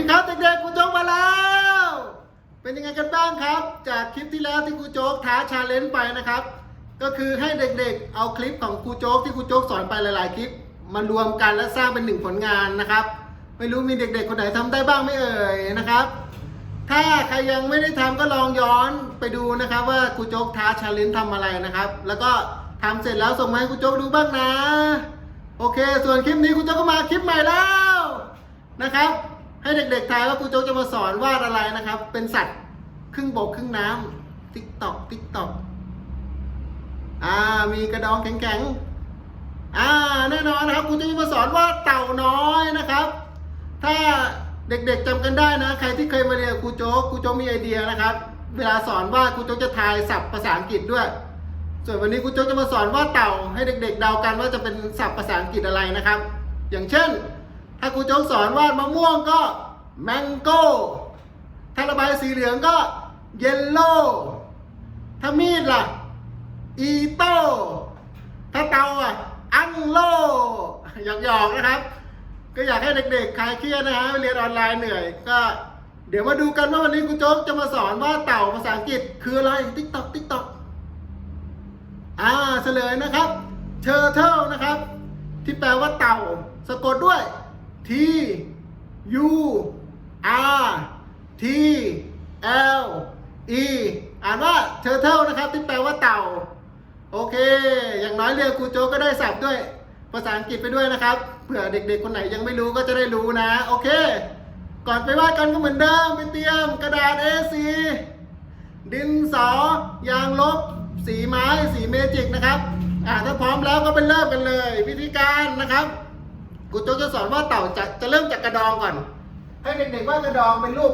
ดีครับเด็กๆครูโจ๊กมาแล้ว เป็นยังไงกันบ้างครับ จากคลิปที่แล้วที่ครูโจ๊กท้าชาเลนจ์ไปนะครับ ก็คือให้เด็กๆ เอาคลิปของครูโจ๊กที่ครูโจ๊กสอนไปหลาย ๆ คลิป มารวมกันและสร้างเป็นหนึ่งผลงานนะครับ ไม่รู้มีเด็ก ๆ คนไหนทำได้บ้างไม่เอ่ยนะครับ ถ้าใครยังไม่ได้ทำก็ลองย้อนไปดูนะครับว่าครูโจ๊กท้าชาเลนจ์ทำอะไรนะครับ แล้วก็ทำเสร็จแล้วส่งมาให้ครูโจ๊กดูบ้างนะ โอเค ส่วนคลิปนี้ครูโจ๊กก็มาคลิปใหม่แล้วนะครับ ให้เด็กๆทายว่าครูโจ๊กจะมาสอนวาดอะไรนะครับ เป็นสัตว์ครึ่งบกครึ่งน้ำติ๊กตอกติ๊กตอกอ่า มีกระดองแข็งๆ อ่า แน่นอนนะครับครูโจ๊กจะมาสอนว่าเต่าน้อยนะครับ ถ้าเด็กๆจำกันได้นะ ใครที่เคยมาเรียนครูโจ๊กครูโจ๊กมีไอเดียนะครับ เวลาสอนว่าครูโจ๊กจะทายศัพท์ภาษาอังกฤษด้วย ส่วนวันนี้ครูโจ๊กจะมาสอนว่าเต่าให้เด็กๆเดากันว่าจะเป็นศัพท์ภาษาอังกฤษอะไรนะครับ อย่างเช่น ถ้าครูโจ๊กสอนวาดมะม่วงก็ mango ถ้าระบายสีเหลืองก็ yellow ถ้ามีดล่ะ อีโต้ถ้าเตาอะ อังโลหยอกๆนะครับ ก็อยากให้เด็กๆคลายเครียดนะฮะไปเรียนออนไลน์เหนื่อยก็เดี๋ยวมาดูกันว่าวันนี้ครูโจ๊กจะมาสอนว่าเต่าภาษาอังกฤษคืออะไรติ๊กตอกติ๊กตอกอ่าเฉลยนะครับ turtle นะครับ ที่แปลว่าเต่า สะกดด้วย T U R T L E อ่านว่า turtle นะครับ ที่แปลว่าเต่า โอเค อย่างน้อยเรียนครูโจก็ได้ศัพท์ด้วย ภาษาอังกฤษไปด้วยนะครับ เผื่อเด็กๆ คนไหนยังไม่รู้ก็จะได้รู้นะ โอเค ก่อนไปวาดกันก็เหมือนเดิม ไปเตรียมกระดาษ A4 ดินสอยางลบ สีไม้ สีเมจิกนะครับ อ่าถ้าพร้อมแล้วก็ไปเริ่มกันเลย วิธีการนะครับ ครูโจ๊กจะสอนว่าเต่าจะจะเริ่มจากกระดองก่อน ให้เด็กๆว่ากระดองเป็นรูป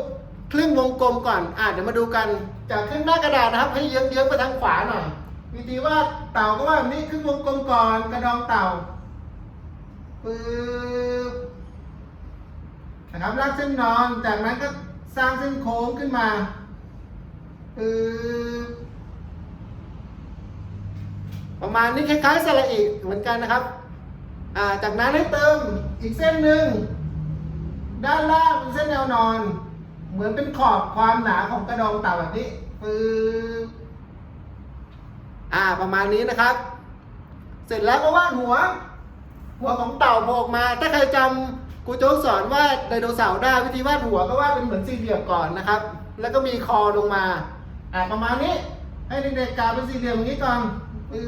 ครึ่งวงกลมก่อน อ่าเดี๋ยวมาดูกัน จากครึ่งหน้ากระดาษนะครับ ให้เยื้องๆไปทางขวาหน่อย วิธีว่าเต่าก็ว่าแบบนี้ครึ่งวงกลมก่อนกระดองเต่าปึ๊บนะครับลากเส้นนอน จากนั้นก็สร้างเส้นโค้งขึ้นมาปึ๊บประมาณนี้คล้ายๆสระอีเหมือนกันนะครับ จากนั้นให้เติมอีกเส้นหนึ่งด้านล่างเป็นเส้นแนวนอน เหมือนเป็นขอบความหนาของกระดองเต่าแบบนี้ปึ๊บอ่าประมาณนี้นะครับ เสร็จแล้วก็วาดหัว หัวของเต่าโผล่ออกมา ถ้าใครจำครูโจ๊กสอนว่าไดโนเสาร์ได้วิธีวาดหัวก็วาดเป็นเหมือนสี่เหลี่ยมก่อนนะครับ แล้วก็มีคอลงมา อ่าประมาณนี้ ให้เด็กๆกาเป็นสี่เหลี่ยมอย่างนี้ก่อนปึ๊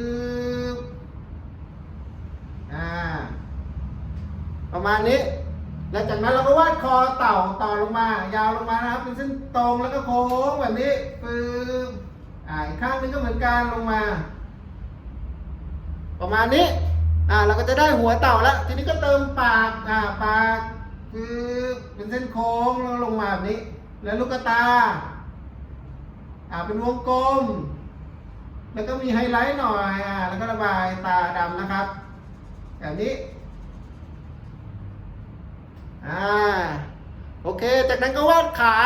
บ อ่า ประมาณนี้ แล้วจากนั้นเราก็วาดคอเต่าต่อลงมา ยาวลงมานะครับ เป็นเส้นตรงแล้วก็โค้งแบบนี้ปึ๊บอ่าอีกข้างนึงก็เหมือนกันลงมา ประมาณนี้ อ่า เราก็จะได้หัวเต่าแล้ว ทีนี้ก็เติมปาก อ่า ปากคือเป็นเส้นโค้งแล้วลงมาแบบนี้ แล้วลูกตา อ่า เป็นวงกลม แล้วก็มีไฮไลท์หน่อย อ่า แล้วก็ระบายตาดำนะครับ แบบนี้ อ่า โอเค จากนั้นก็วาดขา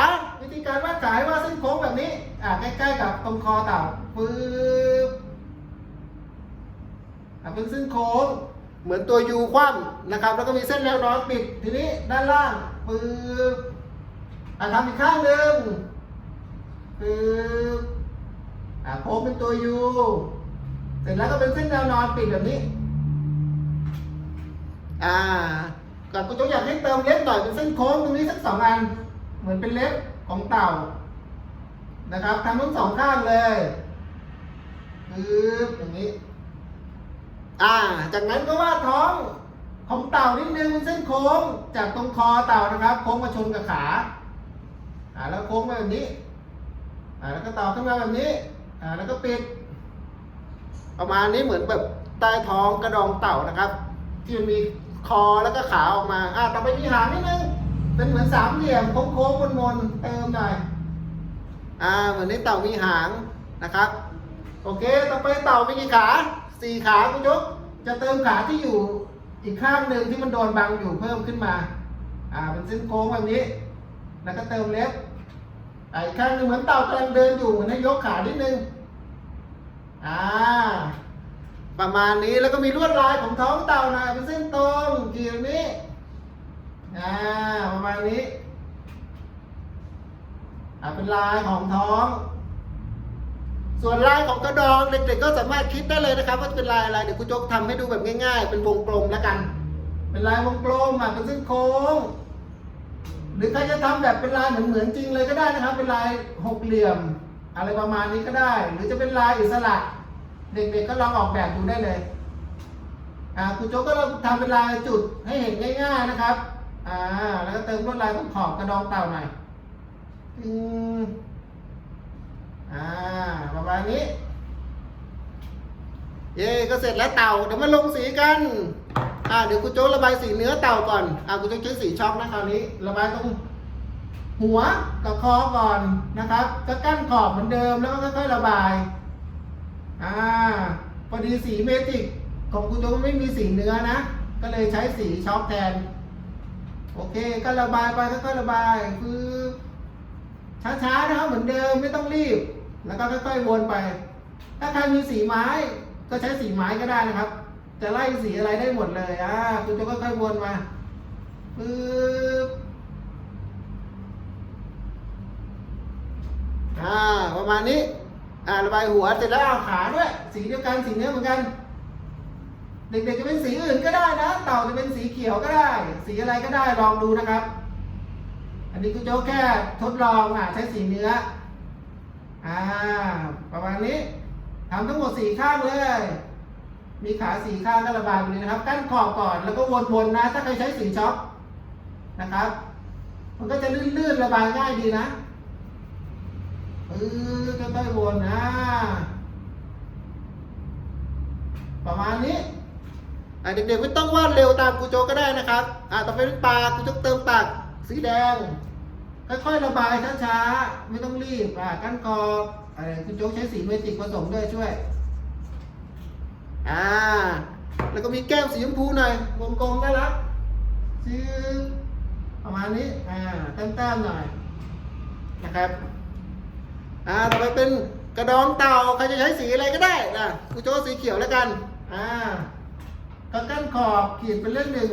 วิธีการวาดขาให้วาดเส้นโค้งแบบนี้ อ่าใกล้ๆกับตรงคอเต่าปึ๊บอะเป็นเส้นโค้ง เหมือนตัวยูคว่ำนะครับ แล้วก็มีเส้นแนวนอนปิด ทีนี้ด้านล่างปึ๊บอะทำอีกข้างหนึ่งปึ๊บอะโค้งเป็นตัวยูเสร็จแล้วก็เป็นเส้นแนวนอนปิดแบบนี้ อ่าก่อนกูจะอยากให้เติมเล็บหน่อยเป็นเส้นโค้งตรงนี้สักสองอัน เหมือนเป็นเล็บของเต่า นะครับทำทั้งสองข้างเลยปึ๊บอย่างนี้ อ่า จากนั้นก็วาดท้องของเต่านิดนึงเป็นเส้นโค้ง จากตรงคอเต่านะครับ โค้งมาชนกับขาอ่าแล้วโค้งมาแบบนี้อ่าแล้วก็ต่อขึ้นมาแบบนี้อ่าแล้วก็ปิด ประมาณนี้เหมือนแบบใต้ท้องกระดองเต่านะครับ ที่มันมี คอแล้วก็ขาออกมา อ่าต่อไปมีหางนิดนึง เป็นเหมือนสามเหลี่ยมโค้งๆมนๆเติมหน่อย อ่า เหมือนในเต่ามีหางนะครับ โอเค ต่อไปเต่ามีกี่ขาสี่ขาคุณยก จะเติมขาที่อยู่อีกข้างหนึ่งที่มันโดนบังอยู่เพิ่มขึ้นมา อ่า เป็นเส้นโค้งแบบนี้ แล้วก็เติมเล็บอีกข้างหนึ่งเหมือนเต่ากำลังเดินอยู่เหมือนให้ยกขานิดนึง อ่า ประมาณนี้แล้วก็มีลวดลายของท้องเต่าหน่อยเป็นเส้นตรงกี่แบบนี้อ่าประมาณนี้อ่าเป็นลายของท้อง ส่วนลายของกระดองเด็กๆก็สามารถคิดได้เลยนะครับ ว่าจะเป็นลายอะไรเดี๋ยวครูโจ๊กทำให้ดูแบบง่าย ๆ เป็นวงกลมแล้วกัน เป็นลายวงกลมอะเป็นเส้นโค้งหรือใครจะทำแบบเป็นลายเหมือนเหมือนๆจริงเลยก็ได้นะครับ เป็นลายหกเหลี่ยม อะไรประมาณนี้ก็ได้ หรือจะเป็นลายอิสระ เด็กๆก็ลองออกแบบดูได้เลยอ่าครูโจ๊กก็ลองทำเป็นลายจุดให้เห็นง่าย ๆนะครับอ่าแล้วก็เติมลวดลายตรงขอบกระดองเต่าหน่อยอืมอ่าประมาณนี้ เย่ก็เสร็จแล้วเต่าเดี๋ยวมาลงสีกันอ่าเดี๋ยวครูโจ๊กระบายสีเนื้อเต่าก่อนอ่าครูโจ๊กใช้สีช็อกนะคราวนี้ ระบายตรงหัวกับคอก่อนนะครับ ก็กั้นขอบเหมือนเดิมแล้วก็ค่อยๆระบาย อ่าพอดีสีเมจิกของคุณโจไม่มีสีเนื้อนะ ก็เลยใช้สีช็อกแทน โอเค ก็ระบายไปค่อยๆระบายคือช้าๆนะครับเหมือนเดิมไม่ต้องรีบ แล้วก็ค่อยๆวนไป ถ้าใครมีสีไม้ก็ใช้สีไม้ก็ได้นะครับ จะไล่สีอะไรได้หมดเลยอ่าคุณโจ๊กค่อยๆวนมาปึ๊บอ่าประมาณนี้ อ่าระบายหัวเสร็จแล้วเอาขาด้วย สีเดียวกันสีเนื้อเหมือนกัน เด็กๆจะเป็นสีอื่นก็ได้นะ เต่าจะเป็นสีเขียวก็ได้ สีอะไรก็ได้ลองดูนะครับ อันนี้คุณโจ๊กแค่ทดลองอะใช้สีเนื้ออ่าประมาณนี้ทำทั้งหมดสี่ข้างเลย มีขาสี่ข้างก็ระบายไปเลยนะครับ กั้นขอบก่อนแล้วก็วนๆนะ ถ้าใครใช้สีช็อปนะครับ มันก็จะลื่นๆระบายง่ายดีนะ เออค่อยๆวนนะประมาณนี้อเด็กๆไม่ต้องวาดเร็วตามครูโจก็ได้นะครับอ่าต่อไปเป็นปากครูโจเติมปากสีแดง ค่อยๆระบายช้าๆไม่ต้องรีบอ่ากั้นคออะไรครูโจใช้สีเมจิกผสมด้วยช่วยอ่าแล้วก็มีแก้มสีชมพูหน่อยวงกลมได้ละซื้อประมาณนี้อ่าแต้มๆหน่อยนะครับ อ่าต่อไปเป็นกระดองเต่าใครจะใช้สีอะไรก็ได้นะครูโจกสีเขียวแล้วกัน อ่าก็กั้นขอบขีดเป็นเรื่องหนึ่ง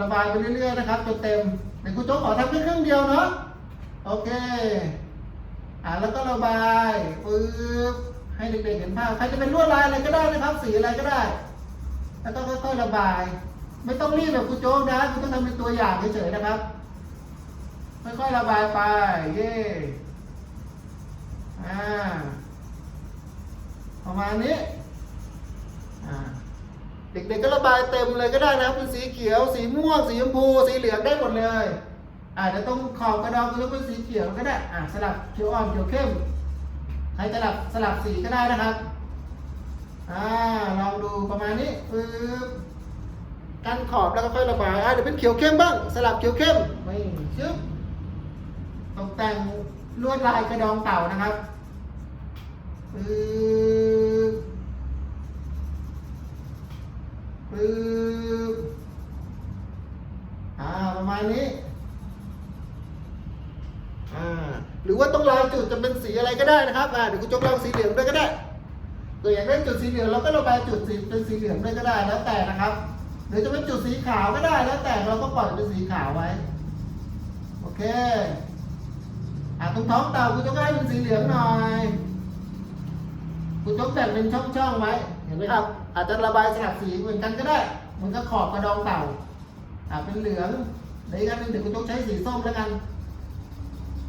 ระบายไปเรื่อยๆนะครับจนเต็มเดี๋ยวคุโจ๊กขอทำแค่ครึ่งเดียวเนาะโอเค อ่าแล้วก็ระบายปึ๊บให้เด็กๆเห็นภาพใครจะเป็นลวดลายอะไรก็ได้นะครับ สีอะไรก็ได้ แล้วก็ค่อยๆระบาย ไม่ต้องรีบแบบคุโจ๊กนะคุณต้องทำเป็นตัวอย่างเฉยๆนะครับค่อยๆระบายไป เย่ อ่า ประมาณนี้ อ่า เด็กๆก็ระบายเต็มเลยก็ได้นะครับเป็นสีเขียว สีม่วง สีชมพู สีเหลืองได้หมดเลย อาจจะต้องขอบกระดองก็เป็นสีเขียวก็ได้ อ่าสลับเขียวอ่อนเขียวเข้ม ใครจะสลับสลับสีก็ได้นะครับ อ่า ลองดูประมาณนี้ปึ๊บกันขอบแล้วก็ค่อยระบาย อ่าเดี๋ยวเป็นเขียวเข้มบ้าง สลับเขียวเข้มไม่ชึบตกแต่งลวดลายกระดองเต่านะครับ ปึ๊บปึ๊บอ่าประมาณนี้อ่าหรือว่าต้องลายจุดจะเป็นสีอะไรก็ได้นะครับอ่าเดี๋ยวคุณจกลองสีเหลืองด้วยก็ได้ตัวอย่างได้จุดสีเหลืองเราก็ระบายจุดสีเป็นสีเหลืองด้วยก็ได้แล้วแต่นะครับหรือจะเป็นจุดสีขาวก็ได้แล้วแต่เราก็ปล่อยเป็นสีขาวไว้โอเคอ่าตรงท้องเต่าคุณจกให้เป็นสีเหลืองหน่อย คุณต้องแบ่งเป็นช่องๆไว้ เห็นไหมครับ อาจจะระบายสลับสีเหมือนกันก็ได้เหมือนกับขอบกระดองเต่าอ่าเป็นเหลืองในอีกอันหนึงเดี๋ยวคุณต้องใช้สีส้มแล้วกัน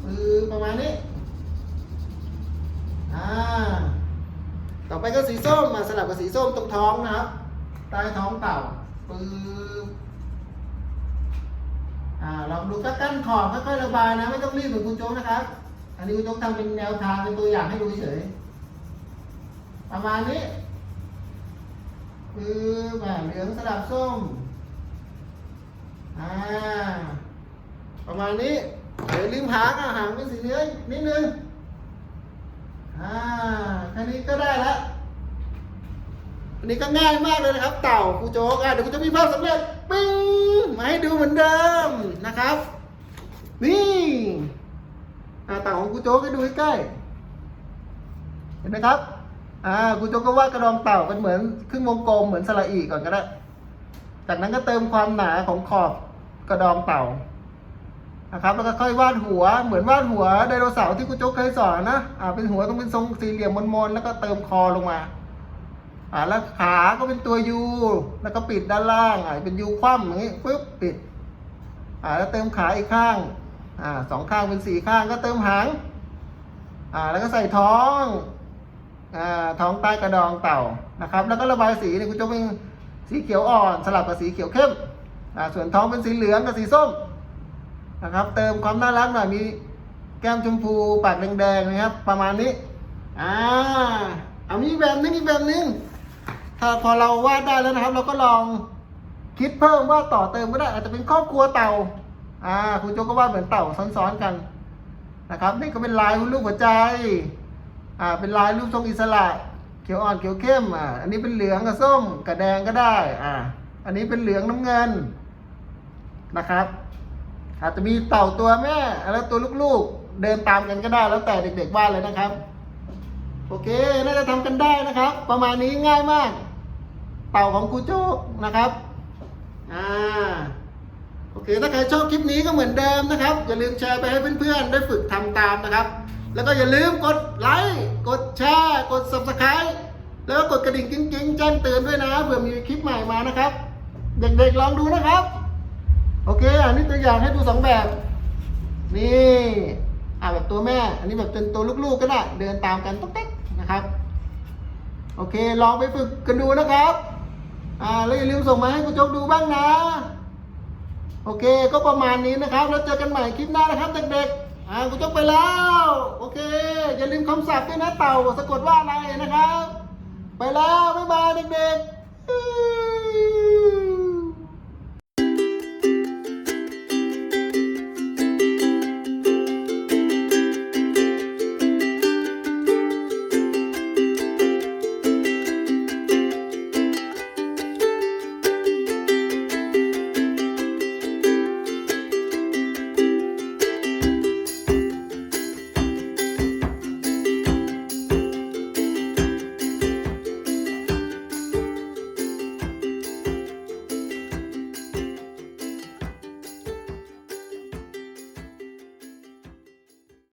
คือประมาณนี้อ่าต่อไปก็สีส้มมาสลับกับสีส้มตรงท้องนะครับใต้ท้องเต่าปื๊บอ่าลองดูก็กั้นขอบค่อยๆระบายนะ ไม่ต้องรีบเหมือนคุณโจ๊กนะครับ อันนี้คุณโจ๊กทำเป็นแนวทางเป็นตัวอย่างให้ดูเฉย ประมาณนี้ คือแบบเหลืองสลับส้ม อ่า ประมาณนี้เดี๋ยวริมหางอะหางเป็นสีเนื้อนิดนึง อ่าแค่นี้ก็ได้แล้วอันนี้ก็ง่ายมากเลยนะครับ เต่าครูโจ๊กอะเดี๋ยวครูจะมีภาพสำเร็จปิ้งมาให้ดูเหมือนเดิมนะครับ นี่อ่าเต่าของครูโจ๊กให้ดูใกล้ๆเห็นไหมครับ อ่าคุณโจกก็วาดกระดองเต่าเป็นเหมือนครึ่งวงกลมเหมือนสระอีก่อนก็ได้ จากนั้นก็เติมความหนาของขอบกระดองเต่านะครับ แล้วก็ค่อยวาดหัว เหมือนวาดหัวไดโนเสาร์ที่ครูโจ๊กเคยสอนนะอ่าเป็นหัวต้องเป็นทรงสี่เหลี่ยมมนๆแล้วก็เติมคอลงมาอ่าแล้วขาก็เป็นตัวยูแล้วก็ปิดด้านล่างอ่าเป็นยูคว่ำอย่างนี้ปึ๊บปิดอ่าแล้วเติมขาอีกข้างอ่าสองข้างเป็นสี่ข้างก็เติมหางอ่าแล้วก็ใส่ท้อง ท้องใต้กระดองเต่านะครับ แล้วก็ระบายสีเนี่ยคุณโจ๊กเป็นสีเขียวอ่อนสลับกับสีเขียวเข้มส่วนท้องเป็นสีเหลืองกับสีส้มนะครับ เติมความน่ารักหน่อยมีแก้มชมพูปากแดงๆนะครับ ประมาณนี้อ่าเอามีแบบนึงอีกแบบนึงถ้าพอเราวาดได้แล้วนะครับ เราก็ลองคิดเพิ่มว่าดต่อเติมก็ได้ อาจจะเป็นครอบครัวเต่าอ่าครูโจกก็วาดเหมือนเต่าซ้อนๆกันนะครับ นี่ก็เป็นลายรูปหัวใจ อ่าเป็นลายรูปทรงอิสระ เขียวอ่อนเขียวเข้มอ่าอันนี้เป็นเหลืองกับส้มกับแดงก็ได้อ่าอันนี้เป็นเหลืองน้ำเงินนะครับ อาจจะมีเต่าตัวแม่แล้วตัวลูกๆ เดินตามกันก็ได้แล้วแต่เด็กๆวาดเลยนะครับ โอเคน่าจะทำกันได้นะครับ ประมาณนี้ง่ายมาก เต่าของครูโจ๊กนะครับอ่าโอเค ถ้าใครชอบคลิปนี้ก็เหมือนเดิมนะครับ อย่าลืมแชร์ไปให้เพื่อนๆ ได้ฝึกทำตามนะครับ แล้วก็อย่าลืมกดไลค์กดแชร์กด subscribe แล้วก็กดกระดิ่งกิ๊งๆแจ้งเตือนด้วยนะเผื่อมีคลิปใหม่มานะครับ เด็กๆลองดูนะครับ โอเค อันนี้ตัวอย่างให้ดูสองแบบ นี่อ่าแบบตัวแม่ อันนี้แบบเป็นตัวลูกๆก็ได้เดินตามกันตุ๊กติ๊กนะครับ โอเค ลองไปฝึกกันดูนะครับอ่าแล้วอย่าลืมส่งมาให้คุณโจกดูบ้างนะ โอเค ก็ประมาณนี้นะครับ แล้วเจอกันใหม่คลิปหน้านะครับเด็กๆ อ่ากูจบไปแล้ว โอเค อย่าลืมคำศัพท์ด้วยนะเต่าสะกดว่าอะไรนะครับ ไปแล้ว บ๊ายบายเด็กๆ